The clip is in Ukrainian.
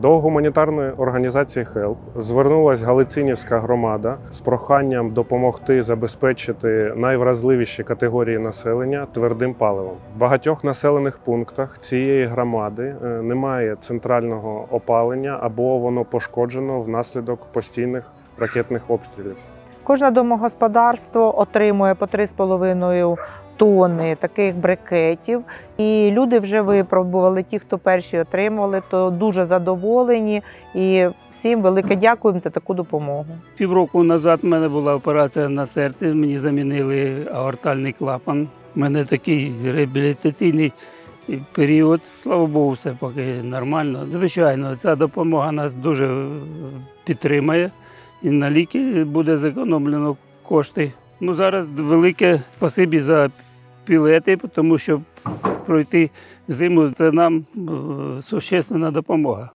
До гуманітарної організації HELP звернулася Галицинівська громада з проханням допомогти забезпечити найвразливіші категорії населення твердим паливом. В багатьох населених пунктах цієї громади е, немає центрального опалення або воно пошкоджено внаслідок постійних ракетних обстрілів. Кожне домогосподарство отримує по 3,5 тонни таких брикетів. І люди вже випробували. Ті, хто перші отримували, то дуже задоволені. І всім велике дякуємо за таку допомогу. Півроку назад в мене була операція на серці, мені замінили аортальний клапан. У мене такий реабілітаційний період. Слава Богу, все поки нормально. Звичайно, ця допомога нас дуже підтримає. І на ліки буде зекономлено кошти. Ну, зараз велике спасибі за пілети, тому що пройти зиму це нам е, существенна допомога.